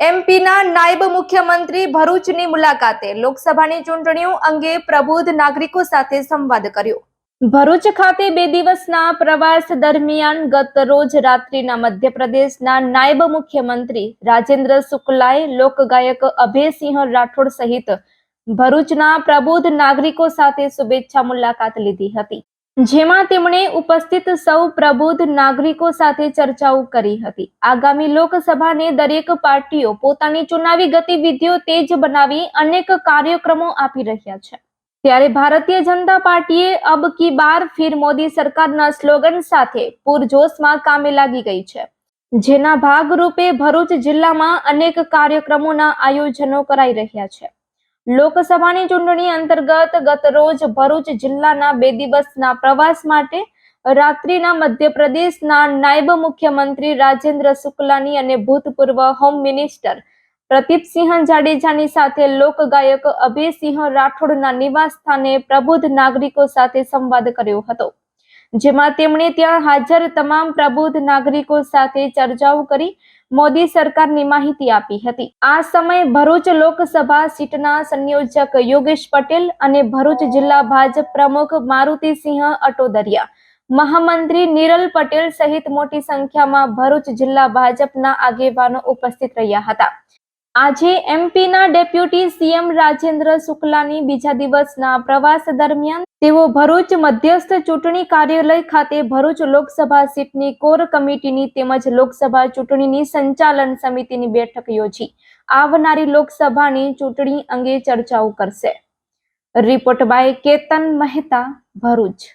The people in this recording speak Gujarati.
એમપીના નાયબ મુખ્યમંત્રી ભરૂચની મુલાકાતે લોકસભાની ચૂંટણીઓ અંગે પ્રબુદ્ધ નાગરિકો સાથે સંવાદ કર્યો. ભરૂચ ખાતે બે દિવસના પ્રવાસ દરમિયાન ગત રોજ રાત્રિના મધ્યપ્રદેશના નાયબ મુખ્યમંત્રી રાજેન્દ્ર શુક્લાએ લોકગાયક અભયસિંહ રાઠોડ સહિત ભરૂચના પ્રબુદ્ધ નાગરિકો સાથે શુભેચ્છા મુલાકાત લીધી હતી. જેમાં તેમણે ઉપસ્થિત સૌ પ્રબુદ્ધ નાગરિકો સાથે ચર્ચાઓ કરી હતી. આગામી લોકસભાને દરેક પાર્ટીઓ પોતાની ચુનાવી ગતિવિધિઓ તેજ બનાવી અનેક કાર્યક્રમો આપી રહ્યા છે. ત્યારે ભારતીય જનતા પાર્ટીએ અબ કી બાર ફિર મોદી સરકારના સ્લોગન સાથે પૂરજોશમાં કામે લાગી ગઈ છે. જેના ભાગરૂપે ભરૂચ જિલ્લામાં અનેક કાર્યક્રમોના આયોજનો કરાઈ રહ્યા છે. લોકસભાની ચૂંટણી અંતર્ગત ગત રોજ ભરૂચ જિલ્લાના બે દિવસના પ્રવાસ માટે રાત્રિના મધ્યપ્રદેશના નાયબ મુખ્યમંત્રી રાજેન્દ્ર શુક્લાની અને ભૂતપૂર્વ હોમ મિનિસ્ટર પ્રદીપસિંહ જાડેજાની સાથે લોકગાયક અભયસિંહ રાઠોડના નિવાસ સ્થાને પ્રબુદ્ધ નાગરિકો સાથે સંવાદ કર્યો હતો. જેમાં તેમણે ત્યાં હાજર તમામ પ્રબુદ્ધ નાગરિકો સાથે ચર્ચાઓ કરી, મોદી સરકારની માહિતી આપી હતી. આ સમયે ભરૂચ લોકસભા સીટના સંયોજક યોગેશ પટેલ અને ભરૂચ જિલ્લા ભાજપ પ્રમુખ મારુતિસિંહ અટોદરિયા. મહામંત્રી નિરલ પટેલ સહિત મોટી સંખ્યામાં ભરૂચ જિલ્લા ભાજપના આગેવાનો ઉપસ્થિત રહ્યા હતા. આજે એમપીના ડેપ્યુટી સીએમ રાજેન્દ્ર શુક્લાની બીજા દિવસના પ્રવાસ દરમિયાન તેઓ ભરૂચ મધ્યસ્થ ચૂંટણી કાર્યાલય ખાતે ભરૂચ લોકસભા સીટની કોર કમિટીની તેમજ લોકસભા ચૂંટણીની સંચાલન સમિતિની બેઠક યોજી. આવનારી લોકસભાની ચૂંટણી અંગે ચર્ચાઓ કરશે. Report by Ketan Mehta, Bharuch.